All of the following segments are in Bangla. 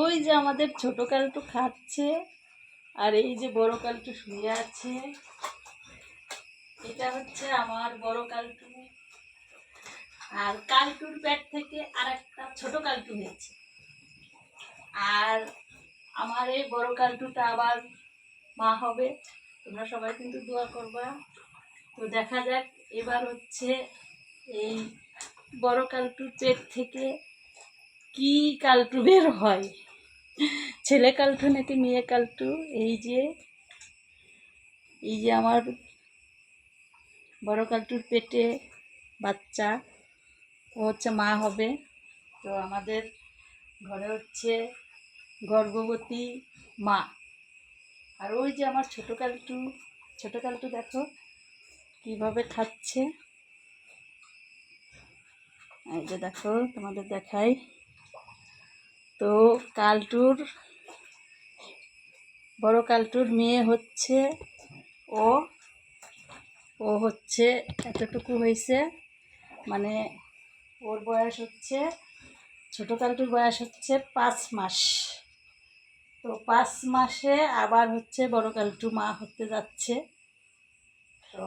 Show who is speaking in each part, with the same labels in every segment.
Speaker 1: ওই যে আমাদের ছোট কালটু খাচ্ছে, আর এই যে বড় কালটু শুয়ে আছে। এটা হচ্ছে আমার বড় কালটু। আর কালটুর পেট থেকে আর একটা ছোট কালটু হয়েছে। আর আমার এই বড় কালটুটা আবার মা হবে, তোমরা সবাই কিন্তু দোয়া করবা। তো দেখা যাক, এবার হচ্ছে এই বড় কালটুর পেট থেকে কি কালটু বের হয়? ছেলে কালটু, নাকি মেয়ে কালটু? এই যে এই যে আমার বড় কালটুর পেটে বাচ্চা, ও হচ্ছে মা হবে। তো আমাদের ঘরে হচ্ছে গর্ভবতী মা। আর ওই যে আমার ছোট কালটু ছোট কালটু দেখো কীভাবে খাচ্ছে। এই যে দেখো তোমাদের দেখাই। তো কালটুর, বড় কালটুর মেয়ে হচ্ছে ও। ও হচ্ছে এতটুকু হয়েছে মানে ওর বয়স হচ্ছে, ছোটো কালটুর বয়স হচ্ছে পাঁচ মাস। তো পাঁচ মাসে আবার হচ্ছে বড় কালটু মা হতে যাচ্ছে। তো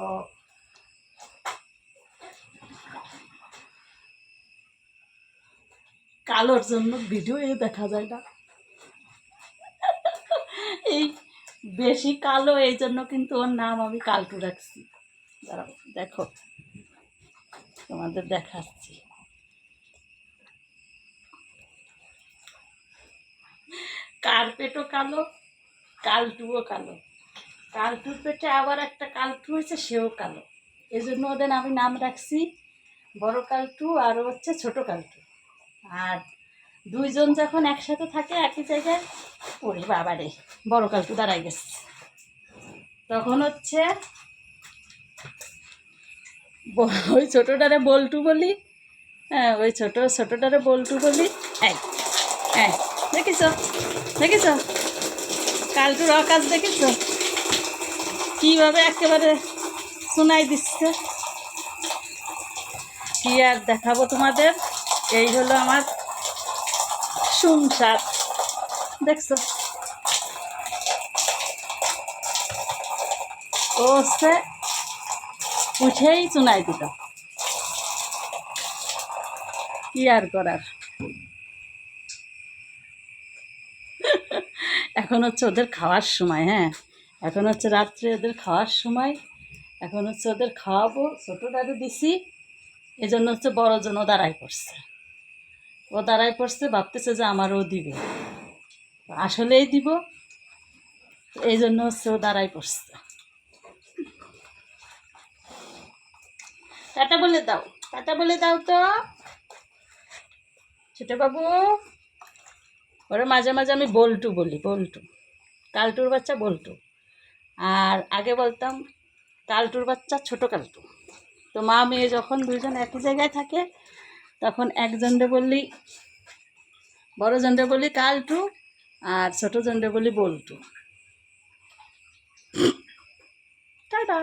Speaker 1: কালোর জন্য ভিডিও দেখা যায় না। এই বেশি কালো এই জন্য কিন্তু ওর নাম আমি কালটু রাখছি। দাঁড়াও, দেখো, তোমাদের দেখাচ্ছি। কার্পেটও কালো, কালটুও কালো। কালটুর পেটে আবার একটা কালটু হয়েছে, সেও কালো। এই জন্য ওদের আমি নাম রাখছি বড় কালটু আর হচ্ছে ছোট কালটু। আর দুইজন যখন একসাথে থাকে, একই জায়গায়, ওরে বাবারে বড় কালটু দাঁড়াই গেছে। তখন হচ্ছে ওই ছোটোটারে বল্টু বলি হ্যাঁ ওই ছোটো, ছোটোটারে বল্টু বলি, এই এই দেখিস দেখিস কালটুর আকাশ দেখিস কীভাবে একেবারে শোনাই দিচ্ছে? কি আর দেখাবো তোমাদের? এই হলো আমার সংসার দেখছ? ও হচ্ছে উঠেই চুনাই দিত কি আর করার? এখন হচ্ছে ওদের খাওয়ার সময় হ্যাঁ। এখন হচ্ছে রাত্রে ওদের খাওয়ার সময়। এখন হচ্ছে ওদের খাওয়াবো। ছোটোটারে দিছি। এই জন্য হচ্ছে বড় জন ও দাঁড়াই পড়ছে। ও দাঁড়াই পড়ছে, ভাবতেছে যে আমারও দিবে। আসলেই দিব, এই জন্য হচ্ছে ও দাঁড়াই পড়ছে। টাটা বলে দাও, টাটা বলে দাও তো। ছোট বাবু ওরা মাঝে মাঝে আমি বল্টু বলি, বল্টু। কালটুর বাচ্চা বল্টু। আর আগে বলতাম, কালটুর বাচ্চা ছোট কালটু। তো মা, মেয়ে যখন দুজন একই জায়গায় থাকে তখন একজনরে বললি বড় জনরে বলি কালটু আর ছোট জনরে বলি বল্টু। টাটা।